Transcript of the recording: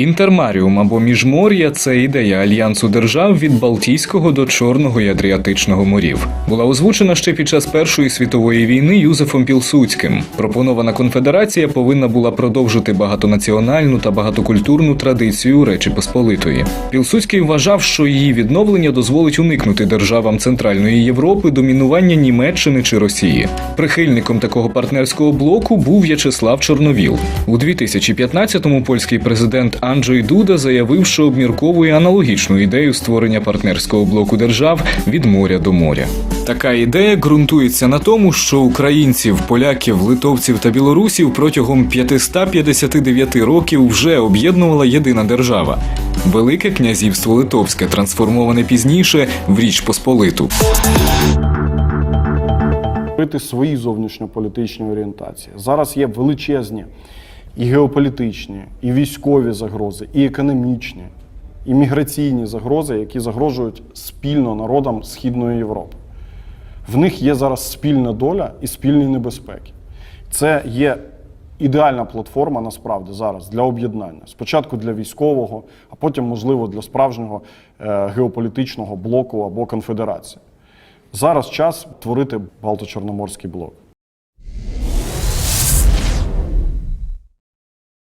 Інтермаріум або міжмор'я це ідея альянсу держав від Балтійського до Чорного і Адріатичного морів. Була озвучена ще під час Першої світової війни Юзефом Пілсудським. Пропонована конфедерація повинна була продовжити багатонаціональну та багатокультурну традицію Речі Посполитої. Пілсудський вважав, що її відновлення дозволить уникнути державам Центральної Європи домінування Німеччини чи Росії. Прихильником такого партнерського блоку був В'ячеслав Чорновіл. У 2015-му польський президент Анджей Дуда заявив, що обмірковує аналогічну ідею створення партнерського блоку держав від моря до моря. Така ідея ґрунтується на тому, що українців, поляків, литовців та білорусів протягом 559 років вже об'єднувала єдина держава Велике князівство Литовське, трансформоване пізніше в Річ Посполиту. свої зовнішньополітичні орієнтації. Зараз є величезні і геополітичні, і військові загрози, і економічні, і міграційні загрози, які загрожують спільно народам Східної Європи. В них є зараз спільна доля і спільні небезпеки. Це є ідеальна платформа насправді зараз для об'єднання. Спочатку для військового, а потім, можливо, для справжнього е, геополітичного блоку або конфедерації. Зараз час творити Балто-Чорноморський блок.